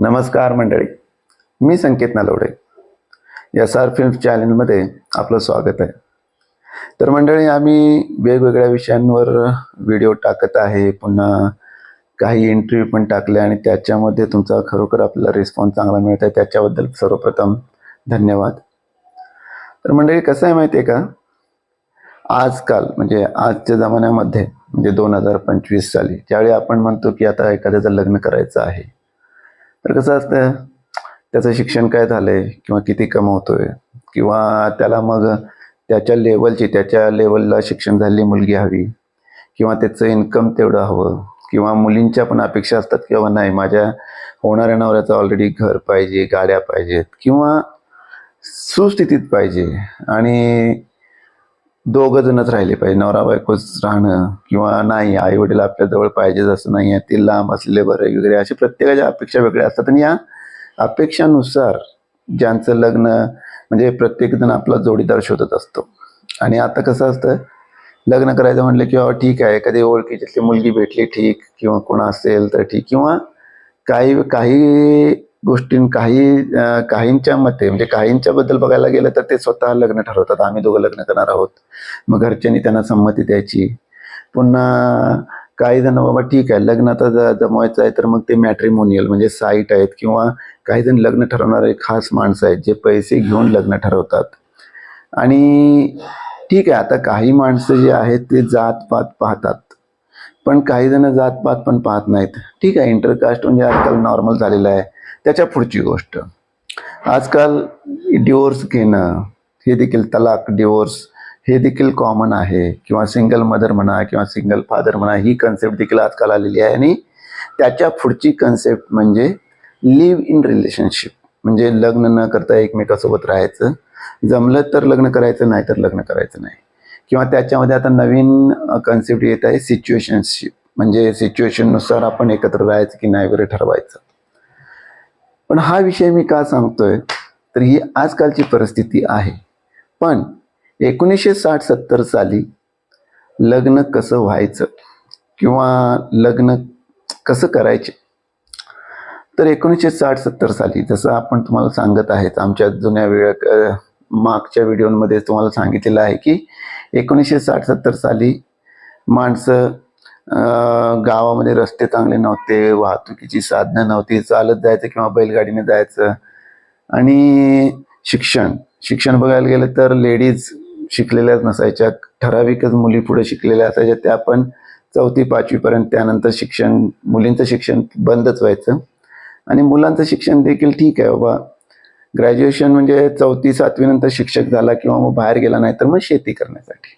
नमस्कार मंडळी मी Sanket Nalawade. S R film चॅनलमध्ये आपलं स्वागत आहे. तर मंडळी आम्ही वेगवेगळ्या विषयांवर व्हिडिओ टाकत आहे. पुन्हा काही इंटरव्ह्यू पण टाकले आणि त्याच्यामध्ये तुमचा खरोखर आपल्याला रिस्पॉन्स चांगला मिळत आहे त्याच्याबद्दल सर्वप्रथम धन्यवाद. तर मंडळी कसं आहे माहिती आहे का? आजकाल म्हणजे आजच्या जमान्यामध्ये म्हणजे दोन हजार पंचवीस साली ज्यावेळी आपण म्हणतो की आता एखाद्याचं लग्न करायचं आहे तर कसं असतं त्याचं शिक्षण काय झालंय किंवा किती कमवतोय किंवा त्याला मग त्याच्या लेवलची त्याच्या लेवलला शिक्षण झालेली मुलगी हवी किंवा त्याचं इन्कम तेवढं हवं किंवा मुलींच्या पण अपेक्षा असतात किंवा नाही माझ्या होणाऱ्या नवऱ्याचं ऑलरेडी घर पाहिजे गाड्या पाहिजेत किंवा सुस्थितीत पाहिजे. आणि दोघं जणच राहिले पाहिजे. नवरा बायकोच राहणं किंवा नाही आई वडील आपल्या जवळ पाहिजेच असं नाही आहे. ते लांब असलेले बरे वगैरे. अशा प्रत्येकाच्या अपेक्षा वेगळ्या असतात. आणि या अपेक्षानुसार ज्यांचं लग्न म्हणजे प्रत्येकजण आपला जोडीदार शोधत असतो. आणि आता कसं असतं लग्न करायचं म्हटलं की ठीक आहे. एखादी ओळखीची मुलगी भेटली ठीक. किंवा कोण असेल तर ठीक. किंवा काही काही गोष्टी काही काहींच्या मते म्हणजे काहींच्या बद्दल बघायला गेलं तर ते स्वतः लग्न ठरवतात. आम्ही दोघं लग्न करणार आहोत. मग घरच्यांनी त्यांना संमती द्यायची. पुन्हा काही जण बाबा ठीक आहे लग्न आता ज- जमवायचं आहे तर मग ते मॅट्रिमोनियल म्हणजे साईट आहेत किंवा काही जण लग्न ठरवणारे खास माणसं आहेत जे पैसे घेऊन लग्न ठरवतात. आणि ठीक आहे आता काही माणसं जे आहेत ते जातपात पाहतात. पण काही जण जातपात पण पाहत नाहीत. ठीक आहे इंटरकास्ट म्हणजे आजकाल नॉर्मल झालेलं आहे. त्याच्या पुढची गोष्ट. आजकाल डिवोर्स घेणं हे देखील तलाक डिवोर्स हे देखील कॉमन आहे. किंवा सिंगल मदर म्हणा किंवा सिंगल फादर म्हणा ही कन्सेप्ट देखील आजकाल आलेली आहे. आणि त्याच्या पुढची कन्सेप्ट म्हणजे लिव्ह इन रिलेशनशिप म्हणजे लग्न न करता एकमेकासोबत राहायचं. जमलं तर लग्न करायचं नाही तर लग्न करायचं नाही. किंवा त्याच्यामध्ये आता नवीन कन्सेप्ट येत आहे सिच्युएशनशिप म्हणजे सिच्युएशननुसार आपण एकत्र राहायचं की नाही वगैरे ठरवायचं. पण हा विषय मी का सांगतोय? तर ही आजकालची परिस्थिती आहे. पण एकोणीसशे साठ सत्तर साली लग्न कसं व्हायचं किंवा लग्न कसं करायचे? तर एकोणीसशे साठ सत्तर साली जसं आपण तुम्हाला सांगत आहेत आमच्या जुन्या वेळ मागच्या व्हिडिओमध्ये तुम्हाला सांगितलेलं आहे की एकोणीसशे साठ सत्तर साली माणसं गावामध्ये रस्ते चांगले नव्हते वाहतुकीची साधनं नव्हती चालत जायचं किंवा बैलगाडीने जायचं. आणि शिक्षण शिक्षण बघायला गेलं तर लेडीज शिकलेल्याच नसायच्या ठराविकच मुली पुढे शिकलेल्या असायच्या त्या पण चौथी पाचवीपर्यंत त्यानंतर शिक्षण मुलींचं शिक्षण बंदच व्हायचं. आणि मुलांचं शिक्षण देखील ठीक आहे बाबा. ग्रॅज्युएशन म्हणजे चौथी सातवीनंतर शिक्षक झाला किंवा मग बाहेर गेला नाही तर मग शेती करण्यासाठी.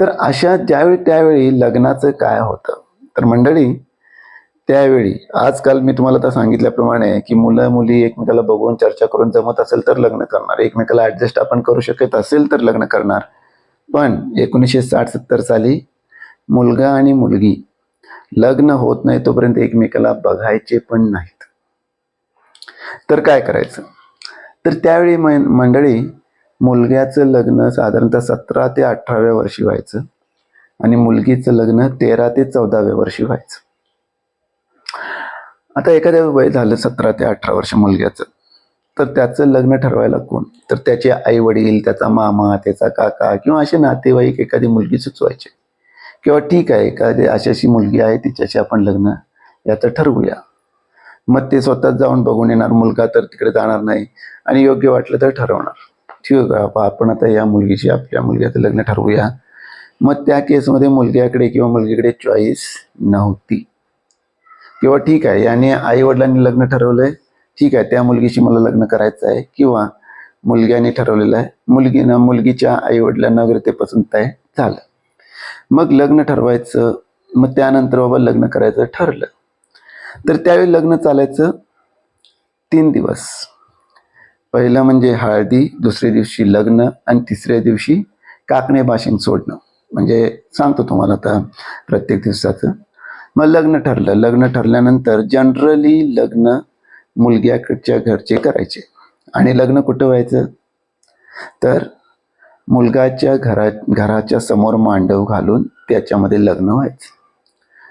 तर अशा ज्यावेळी त्यावेळी लग्नाचं काय होतं? तर मंडळी त्यावेळी आजकाल मी तुम्हाला आता सांगितल्याप्रमाणे की मुलं मुली एकमेकाला बघून चर्चा करून जमत असेल तर लग्न करणार. एकमेकाला ऍडजस्ट आपण करू शकत असेल तर लग्न करणार. पण एकोणीसशे साठ सत्तर साली मुलगा आणि मुलगी लग्न होत नाही तोपर्यंत एकमेकाला बघायचे पण नाहीत. तर काय करायचं? तर त्यावेळी मंडळी मुलग्याचं लग्न साधारणतः सतरा ते अठराव्या वर्षी व्हायचं आणि मुलगीचं लग्न तेरा ते चौदाव्या वर्षी व्हायचं. आता एखाद्या वय झालं सतरा ते अठरा वर्ष मुलग्याचं तर त्याचं लग्न ठरवायला कोण? तर त्याचे आई वडील त्याचा मामा त्याचा काका किंवा असे नातेवाईक एखादी मुलगी सुचवायचे. किंवा ठीक आहे एखादी अशी अशी मुलगी आहे तिच्याशी आपण लग्न याचं ठरवूया. मग ते स्वतःच जाऊन बघून येणार मुलगा तर तिकडे जाणार नाही आणि योग्य वाटलं तर ठरवणार. ठीक आहे बाबा, आपण आता या मुलगीशी आपल्या मुलग्याचं लग्न ठरवूया. मग त्या केसमध्ये मुलग्याकडे किंवा मुलगीकडे चॉईस नव्हती. किंवा ठीक आहे याने आई वडिलांनी लग्न ठरवलंय. ठीक आहे त्या मुलगीशी मला लग्न करायचं आहे. किंवा मुलग्याने ठरवलेलं आहे. मुलगीनं मुलगीच्या आई वडिलांना वगैरे ते पसंत आहे. झालं. मग लग्न ठरवायचं मग त्यानंतर बाबा लग्न करायचं ठरलं. तर त्यावेळी लग्न चालायचं तीन दिवस. पहिलं म्हणजे हळदी दुसऱ्या दिवशी लग्न आणि तिसऱ्या दिवशी काकणे भाषण सोडणं. म्हणजे सांगतो तुम्हाला आता प्रत्येक दिवसाचं. मग लग्न ठरलं. लग्न ठरल्यानंतर जनरली लग्न मुलग्याकडच्या घरचे करायचे. आणि लग्न कुठं व्हायचं? तर मुलगाच्या घरा घराच्या समोर मांडव घालून त्याच्यामध्ये लग्न व्हायचं.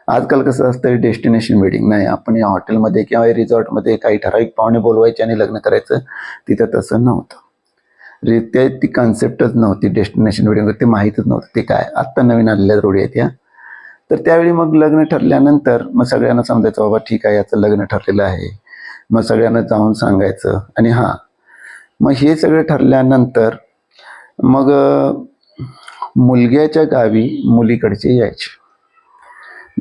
आजकाल कसं असतं डेस्टिनेशन वेडिंग नाही आपण या हॉटेलमध्ये किंवा रिसॉर्टमध्ये काही ठराविक पाहुणे बोलवायचे आणि लग्न करायचं तिथं तसं नव्हतं. रे ते ती कन्सेप्टच नव्हती डेस्टिनेशन वेडिंग ते माहीतच नव्हतं. ते काय आत्ता नवीन आलेल्या रोडी आहेत या. तर त्यावेळी मग लग्न ठरल्यानंतर मग सगळ्यांना समजायचं बाबा ठीक आहे याचं लग्न ठरलेलं आहे. मग सगळ्यांना जाऊन सांगायचं आणि हां. मग हे सगळं ठरल्यानंतर मग मुलग्याच्या गावी मुलीकडचे यायचे.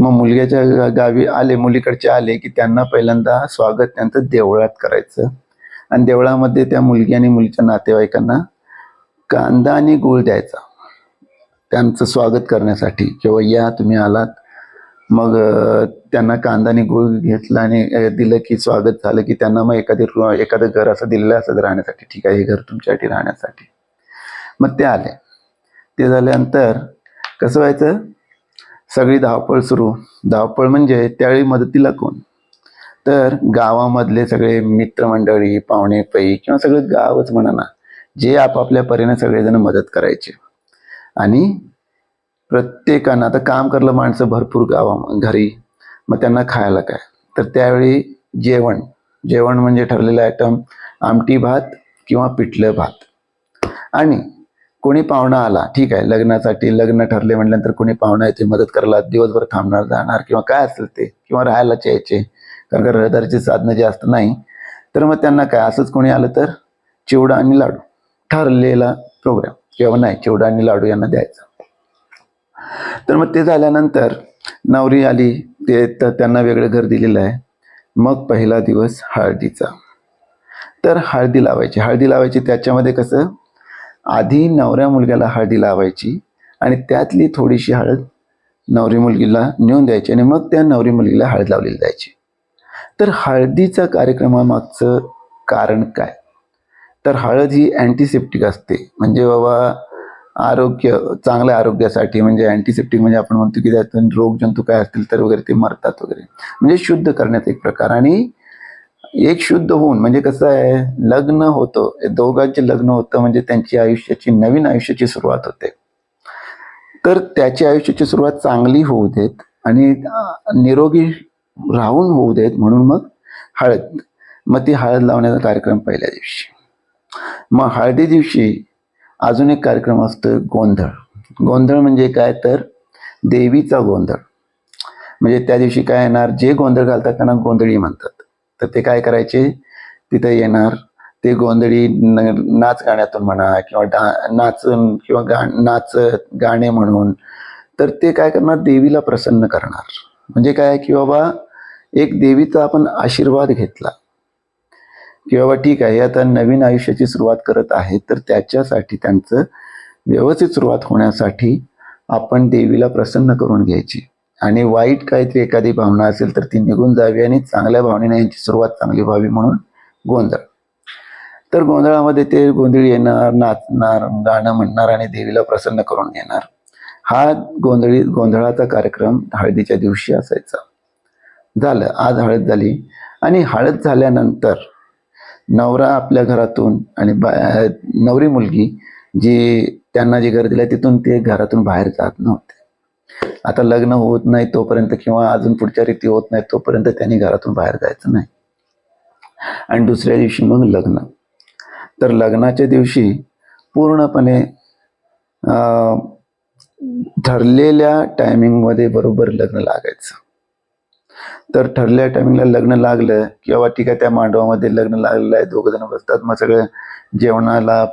मग मुलग्याच्या गावी आले मुलीकडचे आले की त्यांना पहिल्यांदा स्वागत त्यांचं देवळात करायचं. आणि देवळामध्ये त्या मुलगी आणि मुलीच्या नातेवाईकांना कांदा आणि गूळ द्यायचा. त्यांचं स्वागत करण्यासाठी किंवा या तुम्ही आलात. मग त्यांना कांदा आणि गूळ घेतला आणि दिलं की स्वागत झालं की त्यांना मग एखादी रू- एखादं घर असं दिलेलं असं राहण्यासाठी. ठीक आहे हे घर तुमच्यासाठी राहण्यासाठी. मग ते आले. ते झाल्यानंतर कसं व्हायचं? सगळी धावपळ सुरू. धावपळ म्हणजे त्यावेळी मदतीला कोण? तर गावामधले सगळे मित्रमंडळी पाहुणे पै किंवा सगळं गावच म्हणा ना जे आपापल्या परीने सगळेजण मदत करायचे. आणि प्रत्येकानं आता काम करलं माणसं भरपूर गावा घरी मग त्यांना खायला काय? तर त्यावेळी जेवण. जेवण म्हणजे ठरलेलं आयटम आमटी भात किंवा पिठलं भात. आणि कोणी पाहुणा आला ठीक आहे लग्नासाठी लग्न ठरले म्हटल्यानंतर कोणी पाहुणा येते मदत करायला दिवसभर थांबणार जाणार किंवा काय असेल ते किंवा राहायलाच यायचे कारण का रहदारीची साधनं जास्त नाही तर मग त्यांना काय असंच कोणी आलं तर चिवडा आणि लाडू ठरलेला प्रोग्राम किंवा नाही चिवडा आणि लाडू यांना द्यायचा. तर मग ते झाल्यानंतर नवरी आली ते तर त्यांना वेगळं घर दिलेलं आहे. मग पहिला दिवस हळदीचा. तर हळदी लावायची हळदी लावायची त्याच्यामध्ये कसं आधी नवऱ्या मुलग्याला हळदी लावायची आणि त्यातली थोडीशी हळद नवरी मुलगीला नेऊन द्यायची आणि मग त्या नवरी मुलगीला हळद लावलेली जायची तर हळदीचा कार्यक्रमामागचं कारण काय? तर हळद ही अँटीसेप्टिक असते. म्हणजे बाबा आरोग्य चांगल्या आरोग्यासाठी म्हणजे अँटीसेप्टिक म्हणजे आपण म्हणतो की त्यातून रोगजंतू काय असतील तर वगैरे ते मरतात वगैरे. म्हणजे शुद्ध करण्याचा एक प्रकार. आणि एक शुद्ध होऊन म्हणजे कसं आहे लग्न होतं दोघांचे लग्न होतं म्हणजे त्यांची आयुष्याची नवीन आयुष्याची सुरुवात होते. तर त्याची आयुष्याची सुरुवात चांगली होऊ देत आणि निरोगी राहून होऊ देत म्हणून मग हळद. मग ती हळद लावण्याचा कार्यक्रम पहिल्या दिवशी. मग हळदी दिवशी अजून एक कार्यक्रम असतो गोंधळ. गोंधळ म्हणजे काय? तर देवीचा गोंधळ. म्हणजे त्या दिवशी काय येणार जे गोंधळ घालतात त्यांना गोंधळी म्हणतात. तर ते काय करायचे? तिथं येणार. ते गोंधळी न- नाच गाण्यातून म्हणा किंवा डा नाचून किंवा गा नाच गाणे म्हणून. तर ते काय करणार? देवीला प्रसन्न करणार. म्हणजे काय की बाबा एक देवीचा आपण आशीर्वाद घेतला. की बाबा ठीक आहे आता नवीन आयुष्याची सुरुवात करत आहे तर त्याच्यासाठी त्यांचं व्यवस्थित सुरुवात होण्यासाठी आपण देवीला प्रसन्न करून घ्यायची. आणि वाईट काहीतरी एखादी भावना असेल तर ती निघून जावी आणि चांगल्या भावनेने यांची सुरुवात चांगली व्हावी म्हणून गोंधळ. तर गोंधळामध्ये ते गोंधळी येणार नाचणार गाणं म्हणणार आणि देवीला प्रसन्न करून घेणार. हा गोंधळी गोंधळाचा कार्यक्रम हळदीच्या दिवशी असायचा. झालं आज हळद झाली आणि हळद झाल्यानंतर नवरा आपल्या घरातून आणि बा नवरी मुलगी जी त्यांना जे घर दिलं तिथून ते घरातून बाहेर जात नव्हते. आता लग्न होत नाही तोपर्यंत किंवा अजून पुढच्या रीती होत नाही तोपर्यंत त्यांनी घरातून बाहेर जायचं नाही. आणि दुसऱ्या दिवशी मग लग्न. तर लग्नाच्या दिवशी पूर्णपणे अं, ठरलेल्या टायमिंगमध्ये बरोबर लग्न लागायचं. तर ठरल्या टायमिंगला लग्न लागलं किंवा ठीक आहे त्या मांडवामध्ये लग्न लागलेलं आहे दोघं जण बसतात. मग सगळं जेवणाला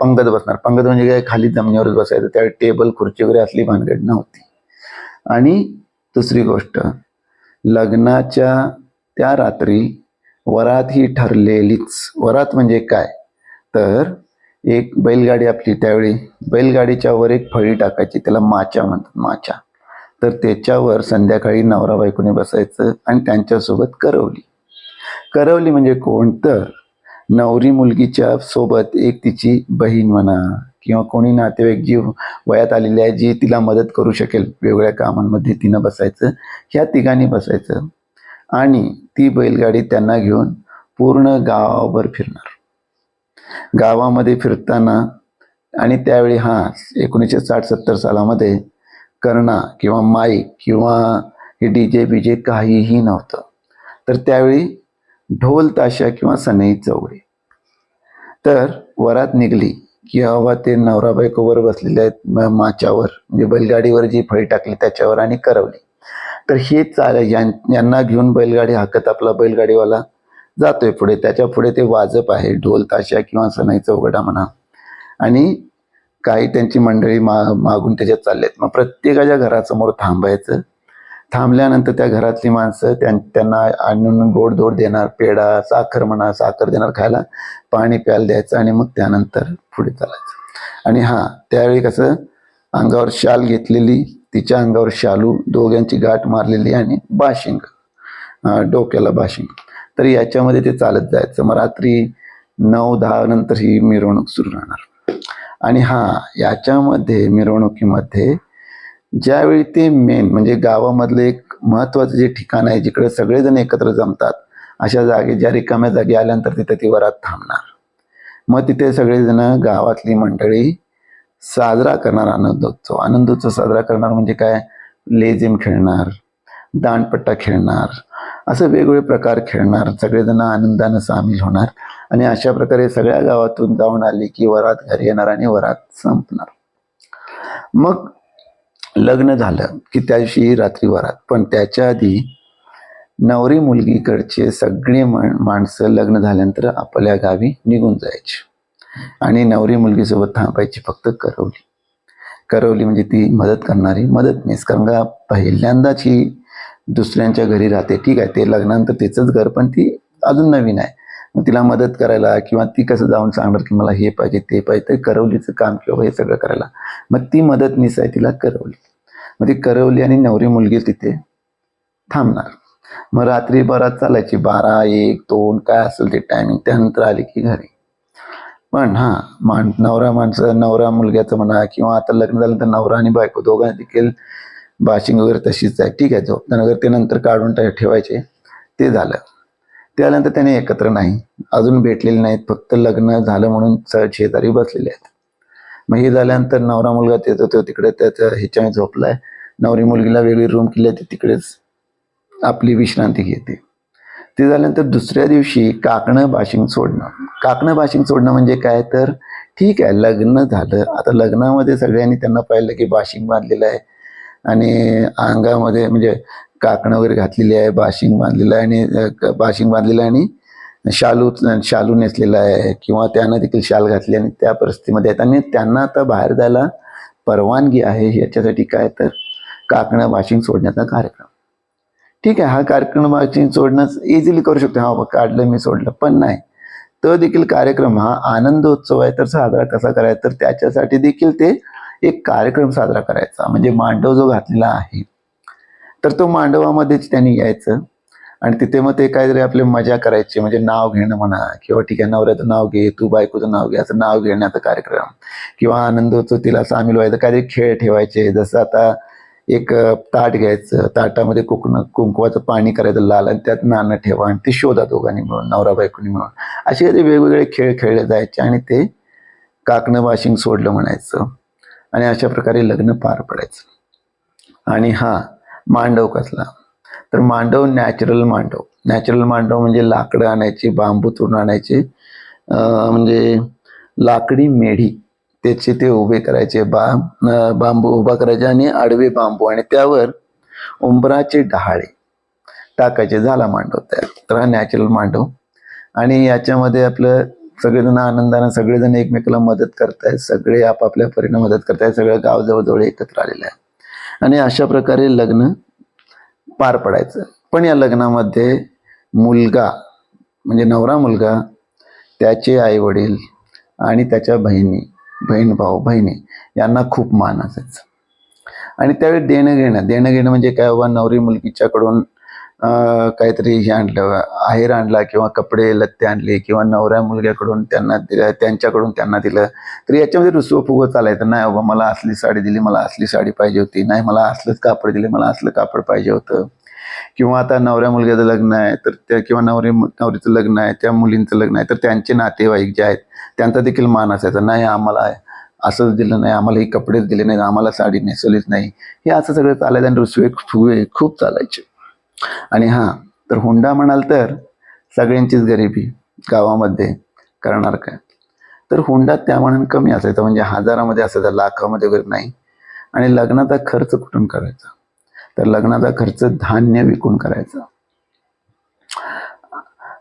पंगत बसणार. पंगत म्हणजे काय? खाली जमिनीवरच बसायचं. त्या टेबल खुर्ची वगैरे असली भानगड नव्हती. आणि दुसरी गोष्ट लग्नाच्या त्या रात्री वरात ही ठरलेलीच. वरात म्हणजे काय? तर एक बैलगाडी आपली त्यावेळी. बैलगाडीच्या वर एक फळी टाकायची. त्याला माचा म्हणतात माचा. तर त्याच्यावर संध्याकाळी नवरा बायकोने बसायचं आणि त्यांच्यासोबत करवली. करवली म्हणजे कोण तर नवरी मुलगीच्या सोबत एक तिची बहीण म्हणा किंवा कोणी नातेवाईक जी वयात आलेली आहे जी तिला मदत करू शकेल वेगवेगळ्या कामांमध्ये तिनं बसायचं ह्या तिघांनी बसायचं. आणि ती बैलगाडी त्यांना घेऊन पूर्ण गावावर फिरणार. गावामध्ये फिरताना आणि त्यावेळी हां एकोणीसशे साठ सत्तर सालामध्ये कर्णा किंवा माईक किंवा हे डी जे बीजे काहीही नव्हतं. तर त्यावेळी ढोल ताशा किंवा सनई चौघडे तर वरात निघली की हवा ते नवरा बायकोवर बसलेले आहेत माच्यावर म्हणजे बैलगाडीवर जी फळी टाकली त्याच्यावर आणि करवली. तर हे चाल यां- यांना घेऊन बैलगाडी हाकत आपला बैलगाडीवाला जातोय पुढे. त्याच्या पुढे ते वाजप आहे ढोल ताशा किंवा सनई चौघडा म्हणा. आणि काही त्यांची मंडळी मा मागून त्याच्यात चाललेत. मग प्रत्येकाच्या घरासमोर थांबायचं. थांबल्यानंतर त्या घरातली माणसं त्यां त्यांना आणून गोड धोड देणार पेढा साखर म्हणा साखर देणार खायला पाणी प्यायला द्यायचं आणि मग त्यानंतर पुढे चालायचं. आणि हां त्यावेळी कसं अंगावर शाल घेतलेली तिच्या अंगावर शालू दोघांची गाठ मारलेली आणि बाशिंग डोक्याला बाशिंग. तर याच्यामध्ये ते चालत जायचं. मग रात्री नऊ दहा नंतर ही मिरवणूक सुरू राहणार. आणि हां याच्यामध्ये मिरवणुकीमध्ये ज्यावेळी ते मेन म्हणजे गावामधलं एक महत्त्वाचं जे ठिकाण आहे जिकडे सगळेजण एकत्र जमतात अशा जागे ज्या रिकाम्या जागी आल्यानंतर तिथे ती वरात थांबणार. मग तिथे सगळेजण गावातली मंडळी साजरा करणार आनंदोत्सव आनंदोत्सव साजरा करणार म्हणजे काय? लेझिम खेळणार दांडपट्टा खेळणार असं वेगवेगळे प्रकार खेळणार सगळेजण आनंदानं सामील होणार आणि अशा प्रकारे सगळ्या गावातून जाऊन आले की वरात घरी येणार आणि वरात संपणार. मग लग्न झालं की त्या दिवशी रात्री वरात. पण त्याच्या आधी नवरी मुलगीकडचे सगळे माणसं लग्न झाल्यानंतर आपल्या गावी निघून जायची. आणि नवरी मुलगीसोबत थांबायची फक्त करवली. करवली म्हणजे ती मदत करणारी मदतनीस. कारण का पहिल्यांदाच ही दुसऱ्यांच्या घरी राहते. ठीक आहे ते लग्नानंतर तिचंच घर पण ती अजून नवीन आहे. मग तिला मदत करायला किंवा ती कसं जाऊन सांगणार की मला हे पाहिजे ते पाहिजे ते करवलीचं काम किंवा हे सगळं करायला. मग ती मदतनीस आहे तिला करवली. मग ती करवली आणि नवरी मुलगी तिथे थांबणार. मग रात्री बरात चालायची बारा एक दोन काय असेल ते टायमिंग त्यानंतर आली की घरी. पण हां मान नवरा माणसं नवरा मुलग्याचं म्हणा किंवा आता लग्न झालं तर नवरा आणि बायको दोघांना देखील बाशिंग वगैरे तशीच आहे. ठीक आहे झोपताना वगैरे ते नंतर काढून ठेवायचे ते झालं. त्यानंतर त्याने एकत्र नाही. अजून भेटलेले नाहीत फक्त लग्न झालं म्हणून स- शेजारी बसलेले आहेत. मग हे झाल्यानंतर नवरा मुलगा त्याचा तो तिकडे त्याच्या ह्याच्यामध्ये झोपलाय. नवरी मुलगीला वेगळी रूम केली आहे ती तिकडेच आपली विश्रांती घेते. ते झाल्यानंतर दुसऱ्या दिवशी काकणं बाशिंग सोडणं. काकणं बाशिंग सोडणं म्हणजे काय? तर ठीक आहे लग्न झालं. आता लग्नामध्ये सगळ्यांनी त्यांना पाहिलं की बाशिंग बांधलेलं आहे. आणि अंगामध्ये म्हणजे काकणं वगैरे घातलेली आहे बाशिंग बांधलेलं आहे आणि बाशिंग बांधलेलं आहे आणि शालू शालू नेसलेला आहे किंवा त्यानं देखील शाल घातली आणि त्या परिस्थितीमध्ये आहेत. आणि त्यांना आता बाहेर जायला परवानगी आहे याच्यासाठी काय तर काकणं बाशिंग सोडण्याचा कार्यक्रम. ठीक आहे हा कार्यक्रम बाशिंग सोडणं इझिली करू शकतो. हा काढलं मी सोडलं पण नाही. तो देखील कार्यक्रम हा आनंदोत्सव आहे तर साजरा कसा करायचा? तर त्याच्यासाठी देखील ते एक कार्यक्रम साजरा करायचा. म्हणजे मांडव जो घातलेला आहे तर तो मांडवामध्येच त्यांनी यायचं. आणि तिथे मग ते काहीतरी आपले मजा करायची म्हणजे नाव घेणं म्हणा किंवा ठीक आहे नवऱ्याचं नाव घे तू बायकोचं नाव घे असं नाव घेण्याचा कार्यक्रम. किंवा आनंदोत्सव तिला सामील व्हायचं काहीतरी खेळ ठेवायचे. जसं आता एक ताट घ्यायचं. ताटामध्ये कुंकण कुंकवाचं पाणी करायचं लाल आणि त्यात नाणं ठेवा आणि ते शोधा दोघांनी मिळून नवरा बायकोनी मिळून. असे काहीतरी वेगवेगळे खेळ खेळले जायचे आणि ते काकणं वाशिंग सोडलं म्हणायचं. आणि अशा प्रकारे लग्न पार पडायचं. आणि हा मांडव कसला? तर मांडव नॅचरल मांडव. नॅचरल मांडव म्हणजे लाकडं आणायची बांबू तोडून आणायचे म्हणजे लाकडी मेढी. त्याचे ते उभे करायचे बा बांबू उभा करायचे आणि आडवे बांबू आणि त्यावर उंबराचे डहाळे टाकायचे. झाला मांडव तयार. तर हा नॅचरल मांडव. आणि याच्यामध्ये आपलं सगळेजण आनंदानं सगळेजण एकमेकाला मदत करतायत सगळे आपापल्या परीने मदत करतायत सगळं गाव जवळजवळ एकत्र आलेलं आहे. आणि अशा प्रकारे लग्न पार पडायचं. पण या लग्नामध्ये मुलगा म्हणजे नवरा मुलगा त्याचे आई वडील आणि त्याच्या बहिणी बहीण भाऊ बहिणी यांना खूप मान असायचं. आणि त्यावेळी देणं घेणं देणं घेणं म्हणजे काय बाबा नवरी मुलगीच्याकडून काहीतरी हे आणलं आहेर आणला किंवा कपडे लत्ते आणले किंवा नवऱ्या मुलग्याकडून त्यांना दिलं त्यांच्याकडून त्यांना दिलं. तर याच्यामध्ये रुसव फुगं चालायचं. नाही बाबा मला असली साडी दिली मला असली साडी पाहिजे होती. नाही मला असलंच कापड दिले मला असलं कापड पाहिजे होतं. किंवा आता नवऱ्या मुलग्याचं लग्न आहे तर त्या किंवा नवरी नवरीचं लग्न आहे त्या मुलींचं लग्न आहे तर त्यांचे नातेवाईक जे आहेत त्यांचा देखील मान असायचा. नाही आम्हाला असंच दिलं नाही आम्हाला हे कपडेच दिले नाहीत आम्हाला साडी नेसवलीच नाही. हे असं सगळं चालायचं आणि रुसवे फुगवे खूप चालायचे. आणि हां तर हुंडा म्हणाल तर सगळ्यांचीच गरिबी गावामध्ये करणार काय? तर हुंडा त्या कमी असायचा म्हणजे हजारामध्ये असायचा लाखामध्ये वगैरे नाही. आणि लग्नाचा खर्च कुठून करायचा? तर लग्नाचा खर्च धान्य विकून करायचा.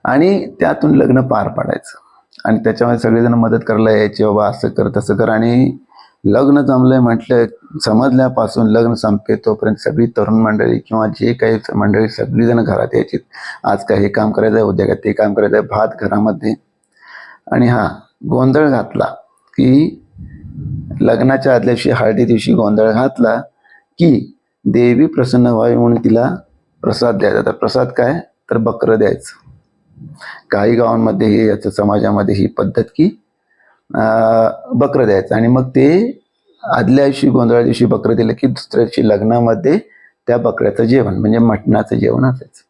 आणि त्यातून लग्न पार पाडायचं. आणि त्याच्यामध्ये सगळेजण मदत करायला यायचे बाबा असं कर तसं कर. आणि लग्न जमलंय म्हटलं समजल्यापासून लग्न संपे तोपर्यंत सगळी तरुण मंडळी किंवा जे काही मंडळी सगळीजण घरात यायची आज काय हे काम करायचं आहे उद्या काय ते काम करायचं आहे भात घरामध्ये. आणि हा गोंधळ घातला की लग्नाच्या आदल्या दिवशी हळदी दिवशी गोंधळ घातला की देवी प्रसन्न व्हावी म्हणून तिला प्रसाद द्यायचा. तर प्रसाद काय? तर बकरं द्यायचं. काही गावांमध्ये हे याचं समाजामध्ये ही पद्धत की बकरं द्यायचं. आणि मग ते आदल्या दिवशी गोंधळा दिवशी बकरं दिलं की दुसऱ्या दिवशी लग्नामध्ये त्या बकऱ्याचं जेवण म्हणजे मटणाचं जेवण असायचं.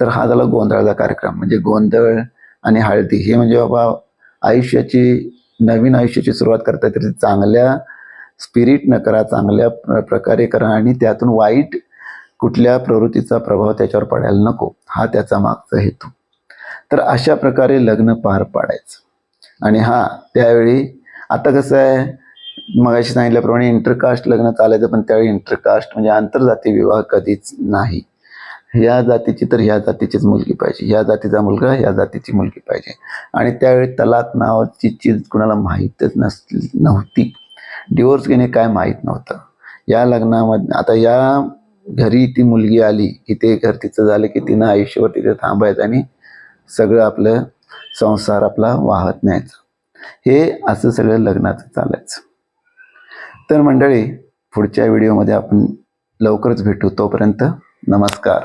तर हा झाला गोंधळाचा कार्यक्रम. म्हणजे गोंधळ आणि हळदी हे म्हणजे बाबा आयुष्याची नवीन आयुष्याची सुरुवात करता तरी चांगल्या स्पिरिटनं करा चांगल्या प्र- प्रकारे करा आणि त्यातून वाईट कुठल्या प्रवृत्तीचा प्रभाव त्याच्यावर पडायला नको. हा त्याचा मागचा हेतू. तर अशा प्रकारे लग्न पार पाडायचं. आणि हा त्यावेळी आता कसं आहे मगाशी सांगितल्याप्रमाणे इंटरकास्ट लग्न चालायचं पण त्यावेळी इंटरकास्ट म्हणजे आंतरजातीय विवाह कधीच नाही. ह्या जातीची तर ह्या जातीचीच मुलगी पाहिजे. ह्या जातीचा मुलगा ह्या जातीची मुलगी पाहिजे. आणि त्यावेळी तलाक नावाची चीज कुणाला माहीतच नस नव्हती. डिवोर्स घेणे काय माहीत नव्हतं. या लग्नामध्ये आता या घरी ती मुलगी आली की ते घर तिचं झालं की तिनं आयुष्यभर तिथे थांबायचं आणि सगळं आपलं संसार आपला वाहत न्यायचा. हे असं सगळं लग्नाचं चालायचं. तर मंडळी पुढच्या व्हिडिओमध्ये आपण लवकरच भेटू. तोपर्यंत नमस्कार.